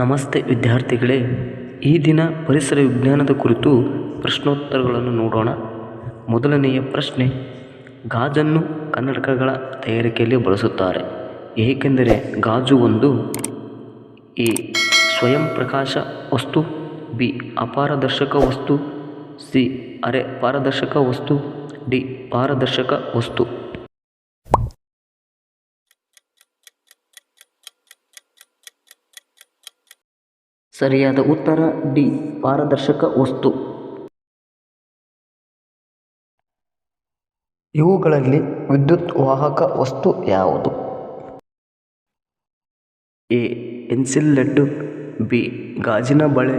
ನಮಸ್ತೆ ವಿದ್ಯಾರ್ಥಿಗಳೇ, ಈ ದಿನ ಪರಿಸರ ವಿಜ್ಞಾನದ ಕುರಿತು ಪ್ರಶ್ನೋತ್ತರಗಳನ್ನು ನೋಡೋಣ. ಮೊದಲನೆಯ ಪ್ರಶ್ನೆ, ಗಾಜನ್ನು ಕನ್ನಡಕಗಳ ತಯಾರಿಕೆಯಲ್ಲಿ ಬಳಸುತ್ತಾರೆ. ಏಕೆಂದರೆ ಗಾಜು ಒಂದು ಎ ಸ್ವಯಂ ಪ್ರಕಾಶ ವಸ್ತು, ಬಿ, ಅಪಾರದರ್ಶಕ ವಸ್ತು, ಸಿ, ಅರೆ ಪಾರದರ್ಶಕ ವಸ್ತು, ಡಿ, ಪಾರದರ್ಶಕ ವಸ್ತು. ಸರಿಯಾದ ಉತ್ತರ ಡಿ. ಪಾರದರ್ಶಕ ವಸ್ತು. ಇವುಗಳಲ್ಲಿ ವಿದ್ಯುತ್ ವಾಹಕ ವಸ್ತು ಯಾವುದು? ಎ. ಪೆನ್ಸಿಲ್ ಲಡ್ಡು ಬಿ. ಗಾಜಿನ ಬಳೆ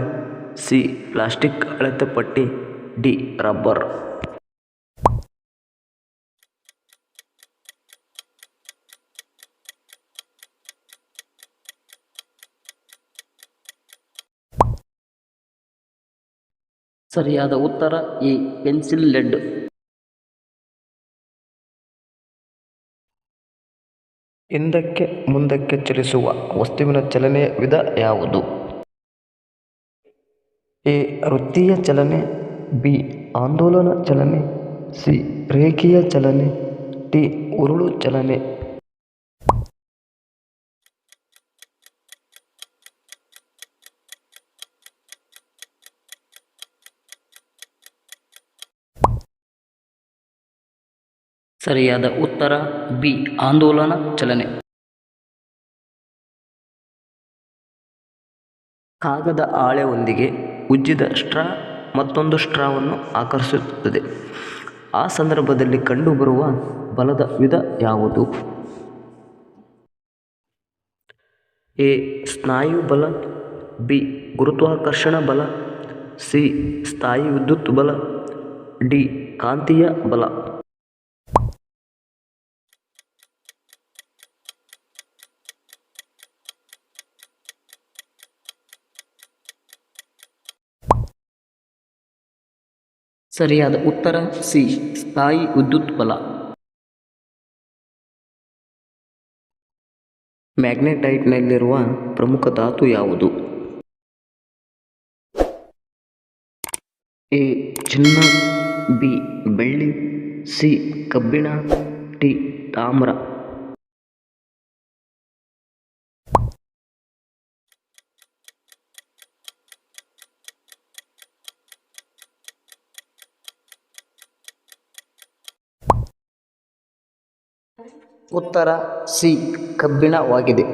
ಸಿ. ಪ್ಲಾಸ್ಟಿಕ್ ಅಳತೆ ಪಟ್ಟಿ ಡಿ. ರಬ್ಬರ್. ಸರಿಯಾದ ಉತ್ತರ ಎ ಪೆನ್ಸಿಲ್ ಲೆಡ್. ಹಿಂದಕ್ಕೆ ಮುಂದಕ್ಕೆ ಚಲಿಸುವ ವಸ್ತುವಿನ ಚಲನೆಯ ವಿಧ ಯಾವುದು? ಎ. ವೃತ್ತೀಯ ಚಲನೆ, ಬಿ. ಆಂದೋಲನ ಚಲನೆ, ಸಿ. ರೇಖೀಯ ಚಲನೆ ಟಿ ಉರುಳು ಚಲನೆ. ಸರಿಯಾದ ಉತ್ತರ, ಬಿ, ಆಂದೋಲನ, ಚಲನೆ. ಕಾಗದ ಆಳೆಯೊಂದಿಗೆ ಉಜ್ಜಿದ ಸ್ಟ್ರಾ ಮತ್ತೊಂದು ಸ್ಟ್ರಾವನ್ನು ಆಕರ್ಷಿಸುತ್ತದೆ. ಆ ಸಂದರ್ಭದಲ್ಲಿ ಕಂಡುಬರುವ ಬಲದ ವಿಧ ಯಾವುದು? ಎ, ಸ್ನಾಯು ಬಲ, ಬಿ, ಗುರುತ್ವಾಕರ್ಷಣ ಬಲ, ಸಿ, ಸ್ಥಾಯಿ ವಿದ್ಯುತ್ ಬಲ, ಡಿ, ಕಾಂತೀಯ ಬಲ. ಸರಿಯಾದ ಉತ್ತರ ಸಿ, ಸ್ಥಾಯಿ ವಿದ್ಯುತ್ ಬಲ. ಮ್ಯಾಗ್ನೆಟೈಟ್ನಲ್ಲಿರುವ ಪ್ರಮುಖ ಧಾತು ಯಾವುದು? ಎ, ಚಿನ್ನ, ಬಿ, ಬೆಳ್ಳಿ, ಸಿ, ಕಬ್ಬಿಣ, ಟಿ, ತಾಮ್ರ. ಉತ್ತರ ಸಿ, ಕಬ್ಬಿಣವಾಗಿದೆ.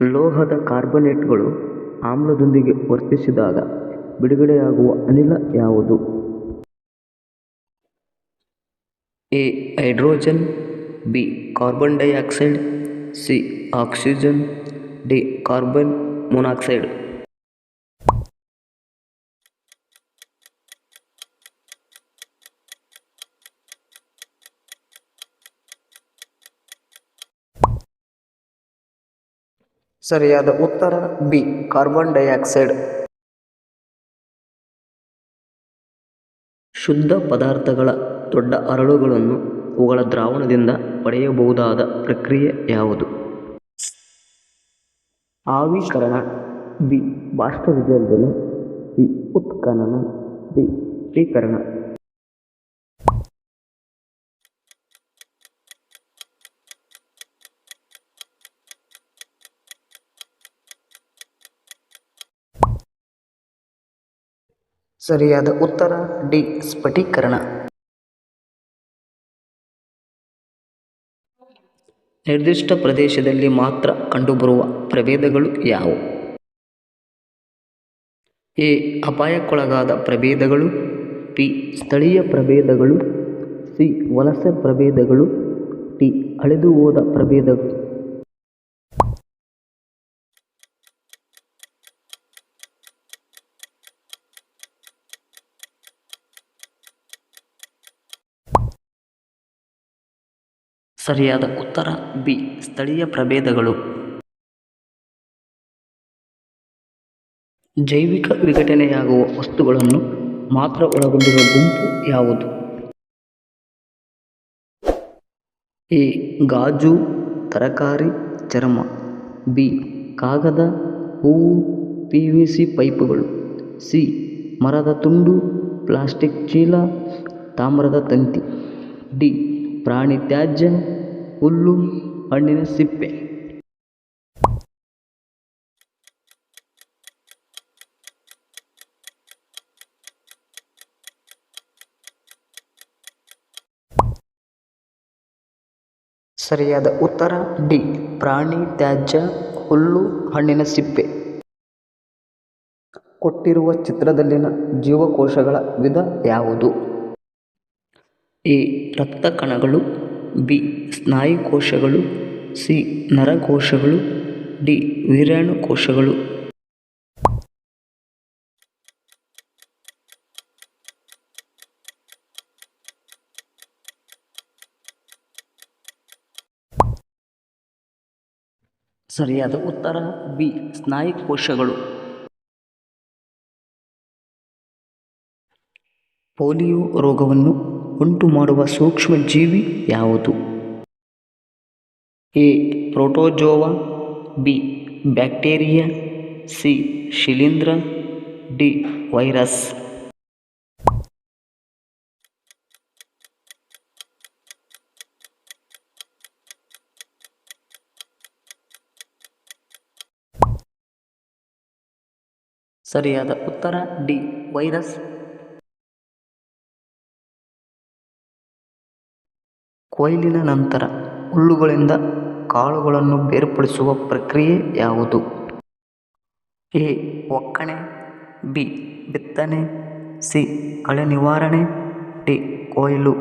ಲೋಹದ ಕಾರ್ಬನೇಟ್ಗಳು ಆಮ್ಲದೊಂದಿಗೆ ವರ್ತಿಸಿದಾಗ ಬಿಡುಗಡೆಯಾಗುವ ಅನಿಲ ಯಾವುದು? A, hydrogen, B, carbon dioxide, C, oxygen, D, carbon monoxide. ಸರಿಯಾದ ಉತ್ತರ ಬಿ ಕಾರ್ಬನ್ ಡೈಆಕ್ಸೈಡ್ ಶುದ್ಧ ಪದಾರ್ಥಗಳ ದೊಡ್ಡ ಅರಳುಗಳನ್ನು ಅವುಗಳ ದ್ರಾವಣದಿಂದ ಪಡೆಯಬಹುದಾದ ಪ್ರಕ್ರಿಯೆ ಯಾವುದು? ಆವಿಕರಣ ಬಿ ಬಾಷ್ಪವಿಸರ್ಜನೆ. ಬಿ ಉತ್ಖನನ. ಬಿ ಶೀಕರಣ ಸರಿಯಾದ ಉತ್ತರ, ಡಿ, ಸ್ಫಟೀಕರಣ. ನಿರ್ದಿಷ್ಟ ಪ್ರದೇಶದಲ್ಲಿ ಮಾತ್ರ ಕಂಡುಬರುವ ಪ್ರಭೇದಗಳು ಯಾವುವು? ಎ, ಅಪಾಯಕ್ಕೊಳಗಾದ ಪ್ರಭೇದಗಳು ಪಿ ಸ್ಥಳೀಯ ಪ್ರಭೇದಗಳು, ಸಿ, ವಲಸೆ ಪ್ರಭೇದಗಳು ಟಿ ಅಳೆದು ಹೋದ ಪ್ರಭೇದಗಳು. ಸರಿಯಾದ ಉತ್ತರ ಬಿ. ಸ್ಥಳೀಯ ಪ್ರಭೇದಗಳು. ಜೈವಿಕ ವಿಘಟನೆಯಾಗುವ ವಸ್ತುಗಳನ್ನು ಮಾತ್ರ ಒಳಗೊಂಡಿರುವ ಗುಂಪು ಯಾವುದು? ಎ. ಗಾಜು, ತರಕಾರಿ, ಚರ್ಮ. ಬಿ. ಕಾಗದ, ಹೂವು, ಪಿ ವಿ ಸಿ ಪೈಪುಗಳು. ಸಿ. ಮರದ ತುಂಡು, ಪ್ಲಾಸ್ಟಿಕ್ ಚೀಲ, ತಾಮ್ರದ ತಂತಿ. ಡಿ. ಪ್ರಾಣಿ ತ್ಯಾಜ್ಯ ಹುಲ್ಲು, ಹಣ್ಣಿನ ಸಿಪ್ಪೆ. ಸರಿಯಾದ ಉತ್ತರ, ಡಿ. ಪ್ರಾಣಿ, ತ್ಯಾಜ್ಯ, ಹುಲ್ಲು, ಹಣ್ಣಿನ ಸಿಪ್ಪೆ. ಕೊಟ್ಟಿರುವ ಚಿತ್ರದಲ್ಲಿನ ಜೀವಕೋಶಗಳ ವಿಧ ಯಾವುದು? ಎ. ರಕ್ತ ಕಣಗಳು ಬಿ. ಸ್ನಾಯು ಕೋಶಗಳು ಸಿ. ನರಕೋಶಗಳು, ಡಿ. ವೀರಾಣು ಕೋಶಗಳು ಸರಿಯಾದ ಉತ್ತರ ಬಿ. ಸ್ನಾಯು ಕೋಶಗಳು ಪೋಲಿಯೋ ರೋಗವನ್ನು ಉಂಟುಮಾಡುವ ಸೂಕ್ಷ್ಮಜೀವಿ ಯಾವುದು? A. Protozoa, B. Bacteria, C. ಶಿಲೀಂಧ್ರ, ಡಿ. ವೈರಸ್. ಸರಿಯಾದ ಉತ್ತರ, ಡಿ. ವೈರಸ್. ಕೊಯ್ಲಿನ ನಂತರ ಹುಲ್ಲುಗಳಿಂದ ಕಾಳುಗಳನ್ನು ಬೇರ್ಪಡಿಸುವ ಪ್ರಕ್ರಿಯೆ ಯಾವುದು? ಎ. ಒಕ್ಕಣೆ, ಬಿ. ಬಿತ್ತನೆ, ಸಿ. ಕಳೆ ನಿವಾರಣೆ, ಡಿ. ಕೊಯ್ಲು.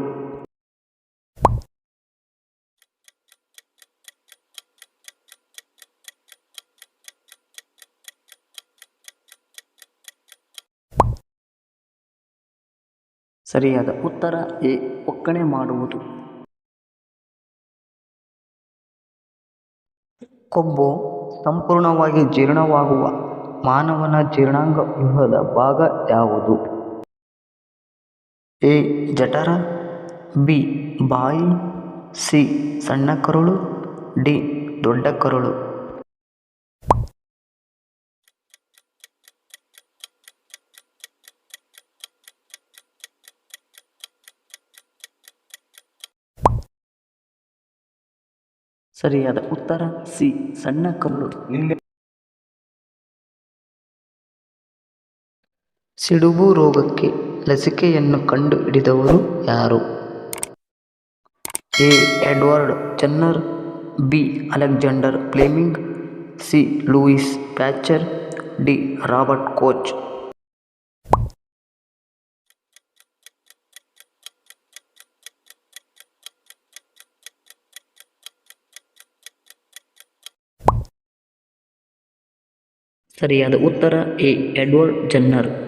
ಸರಿಯಾದ ಉತ್ತರ ಎ. ಒಕ್ಕಣೆ ಮಾಡುವುದು. ಕೊಬ್ಬು ಸಂಪೂರ್ಣವಾಗಿ ಜೀರ್ಣವಾಗುವ ಮಾನವನ ಜೀರ್ಣಾಂಗ ವ್ಯೂಹದ ಭಾಗ ಯಾವುದು? ಎ. ಜಠರ, ಬಿ. ಬಾಯಿ, ಸಿ. ಸಣ್ಣ ಕರುಳು, ಡಿ. ದೊಡ್ಡ ಕರುಳು. ಸರಿಯಾದ ಉತ್ತರ. ಸಿ. ಸಣ್ಣ ಕಲ್ಲು ಸಿಡುಬು ರೋಗಕ್ಕೆ ಲಸಿಕೆಯನ್ನು ಕಂಡು ಹಿಡಿದವರು ಯಾರು? A. Edward Jenner B. Alexander Fleming C. Louis Pasteur D. Robert Koch. ಸರಿಯಾದ ಉತ್ತರ ಎ. Edward Jenner.